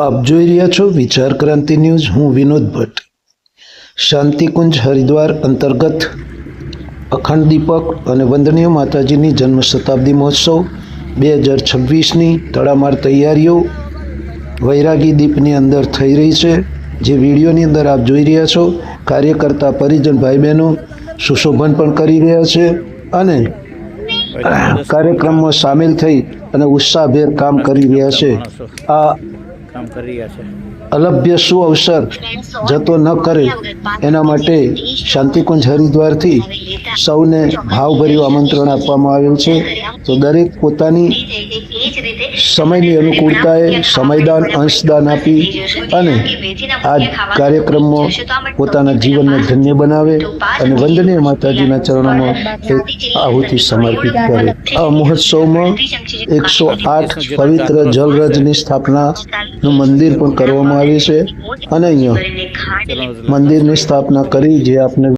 આપ જોઈ રહ્યા છો વિચાર ક્રાંતિ ન્યૂઝ. હું વિનોદ ભટ્ટ. શાંતિકુંજ હરિદ્વાર અંતર્ગત અખંડ દીપક અને વંદનીય માતાજીની જન્મ શતાબ્દી મહોત્સવ બે હજાર છવ્વીસની તડામાર તૈયારીઓ વૈરાગી દીપની અંદર થઈ રહી છે. જે વિડીયોની અંદર આપ જોઈ રહ્યા છો કાર્યકર્તા પરિજન ભાઈ બહેનો સુશોભન પણ કરી રહ્યા છે અને કાર્યક્રમમાં સામેલ થઈ અને ઉત્સાહભેર કામ કરી રહ્યા છે. આ અલભ્ય સુ અવસર જતો ન કરે એના માટે શાંતિકુંજ હરિદ્વારથી સૌને ભાવભર્યું આમંત્રણ આપવામાં આવેલ છે. તો દરેક પોતાની સમયની અનુકૂળતાએ સમયદાન, અંશદાન આપી અને આ કાર્યક્રમમાં પોતાના જીવનને ધન્ય બનાવે અને વંદનીય માતાજીના ચરણોમાં એક આહુતિ સમર્પિત કરે. આ મહોત્સવમાં એકસો આઠ પવિત્ર જલરજની સ્થાપનાનું મંદિર પણ કરવામાં આવ્યું છે. અને અહીંયા મંદિરની સ્થાપના કરી જે આપને